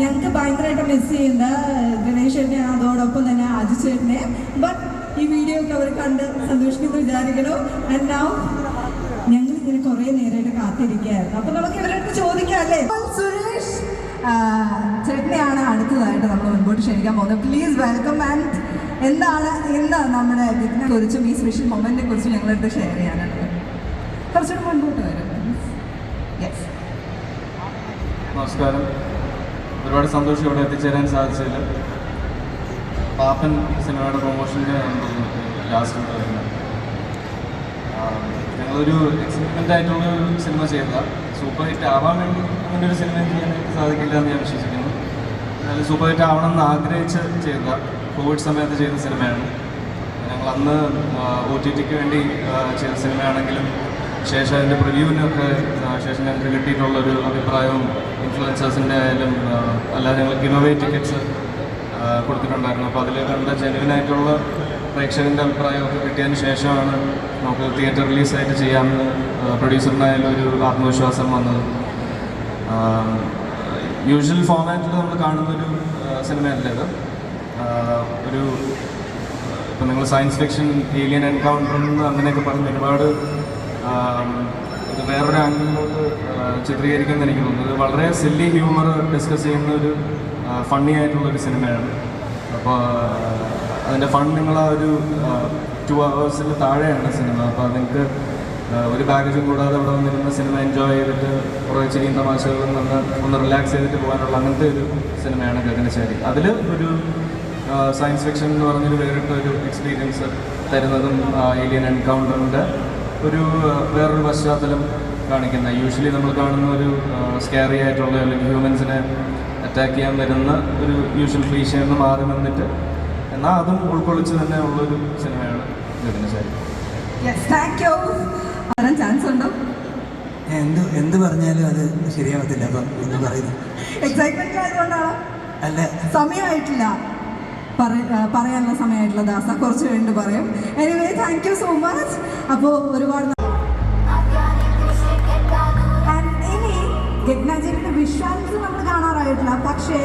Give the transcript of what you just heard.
ഞങ്ങൾക്ക് ഭയങ്കരമായിട്ട് മിസ് ചെയ്യുന്ന ചേട്ടനെ അതോടൊപ്പം തന്നെ അജു ചേട്ടനെ ബട്ട് ഈ വീഡിയോ ഒക്കെ അവർ കണ്ട് സന്തോഷിക്കുന്നു വിചാരിക്കണോ ആൻഡ് നൗ ഞങ്ങൾ ഇങ്ങനെ കുറേ നേരമായിട്ട് കാത്തിരിക്കുകയായിരുന്നു. അപ്പൊ നമുക്ക് ഇവരോട് ചോദിക്കാം അല്ലേ? സുരേഷ് ചേട്ടനെയാണ് അടുത്തതായിട്ട് നമ്മൾ മുൻപോട്ട് ക്ഷണിക്കാൻ പോകുന്നത്. പ്ലീസ് വെൽക്കം ആൻഡ് എന്താണ് ഇന്ന് നമ്മുടെ ഇതിനെ കുറിച്ചും ഈ സ്പെഷ്യൽ മൊമെന്റിനെ കുറിച്ചും ഞങ്ങളടുത്ത് ഷെയർ ചെയ്യാനുള്ളത്? കുറച്ചുകൂടി മുൻപോട്ട് വരും യെസ് നമസ്കാരം. ഒരുപാട് സന്തോഷം ഇവിടെ എത്തിച്ചേരാൻ സാധിച്ചതിൽ. പാപ്പൻ സിനിമയുടെ പ്രൊമോഷന്റെ ലാസ്റ്റ് ഞങ്ങളൊരു എക്സൈറ്റ്മെന്റ് ആയിട്ടുള്ള ഒരു സിനിമ ചെയ്തതാണ് സൂപ്പർ ഹിറ്റ് ആവാൻ വേണ്ടി അങ്ങനെ ഒരു സിനിമ ചെയ്യാനായിട്ട് സാധിക്കില്ല എന്ന് ഞാൻ വിശ്വസിക്കുന്നു. എന്നാലും സൂപ്പർ ഹിറ്റ് ആവണം എന്ന് ആഗ്രഹിച്ച് ചെയ്ത കോവിഡ് സമയത്ത് ചെയ്ത സിനിമയാണ്. ഞങ്ങൾ അന്ന് ഒ ടി ടിക്ക് വേണ്ടി ചെയ്ത സിനിമയാണെങ്കിലും ശേഷം അതിന്റെ പ്രിവ്യൂവിനൊക്കെ ശേഷം ഞങ്ങൾക്ക് കിട്ടിയിട്ടുള്ളൊരു അഭിപ്രായവും ഇൻഫ്ലുവൻസേഴ്സിന്റെ ആയാലും അല്ലാതെ ഞങ്ങൾ ഗിനോവേ ടിക്കറ്റ്സ് കൊടുത്തിട്ടുണ്ടായിരുന്നു. അപ്പോൾ അതിൽ കണ്ട ജെനുവിനായിട്ടുള്ള പ്രേക്ഷകന്റെ അഭിപ്രായമൊക്കെ കിട്ടിയതിന് ശേഷമാണ് നമുക്ക് തിയേറ്റർ റിലീസായിട്ട് ചെയ്യാമെന്ന് പ്രൊഡ്യൂസറിനായാലും ഒരു ആത്മവിശ്വാസം വന്നത്. യൂഷ്വൽ ഫോമാറ്റിൽ നമ്മൾ കാണുന്നൊരു സിനിമയല്ല ഇത്? ഒരു ഇപ്പം നിങ്ങൾ സയൻസ് ഫിക്ഷൻ ഏലിയൻ എൻകൗണ്ടർ എന്ന് അങ്ങനെയൊക്കെ പറഞ്ഞ് ഒരുപാട് ഇത് വേറൊരു ആംഗിളിലോട്ട് ചിത്രീകരിക്കുമെന്ന് എനിക്ക് തോന്നുന്നത് വളരെ സില്ലി ഹ്യൂമർ ഡിസ്കസ് ചെയ്യുന്ന ഒരു ഫണ്ണി ആയിട്ടുള്ളൊരു സിനിമയാണ്. അപ്പോൾ അതിന്റെ ഫൺ നിങ്ങൾ ആ ഒരു ടു അവേഴ്സിൽ താഴെയാണ് സിനിമ. അപ്പോൾ നിങ്ങൾക്ക് ഒരു ബാഗേജും കൂടാതെ അവിടെ വന്നിരുന്ന സിനിമ എൻജോയ് ചെയ്തിട്ട് കുറേ ചിരിയും തമാശകളും നിന്ന് ഒന്ന് റിലാക്സ് ചെയ്തിട്ട് പോകാനുള്ള അങ്ങനത്തെ ഒരു സിനിമയാണ് ഗഗനശാരി അതിൽ ഒരു സയൻസ് ഫിക്ഷൻ എന്ന് പറഞ്ഞൊരു വേറിട്ട ഒരു എക്സ്പീരിയൻസ് തരുന്നതും ഏലിയൻ എൻകൗണ്ടറിന്റെ ഒരു വേറൊരു പശ്ചാത്തലം കാണിക്കുന്ന യൂഷ്വലി നമ്മൾ കാണുന്ന ഒരു സ്കാറി ആയിട്ടുള്ള അല്ലെങ്കിൽ ഹ്യൂമൻസിനെ അറ്റാക്ക് ചെയ്യാൻ വരുന്ന ഒരു യൂഷ്വൽ ക്ലീഷയിൽ നിന്ന് മാറി നിന്നിട്ട് എന്നാൽ അതും ഉൾക്കൊള്ളിച്ച് തന്നെ ഉള്ളൊരു സിനിമയാണ് ഗഗനശാരി ചാൻസ് ഉണ്ടോ? എന്ത് എന്ത് പറഞ്ഞാലും അത് ശരിയാവത്തില്ല. അപ്പം എന്ന് പറയുന്നു. എക്സൈറ്റ്മെന്റ് ആയതുകൊണ്ടാണോ അല്ല. സമയമായിട്ടില്ല. പറയാനുള്ള സമയമായിട്ടുള്ള ദാസ. കുറച്ച് വേണ്ടി പറയും. Anyway thank you so much അപ്പോൾ ഒരുപാട് ഇനി ഗഗ്നാജിയുടെ വിഷ്വാൽസ് നമ്മൾ കാണാറായിട്ടില്ല. പക്ഷേ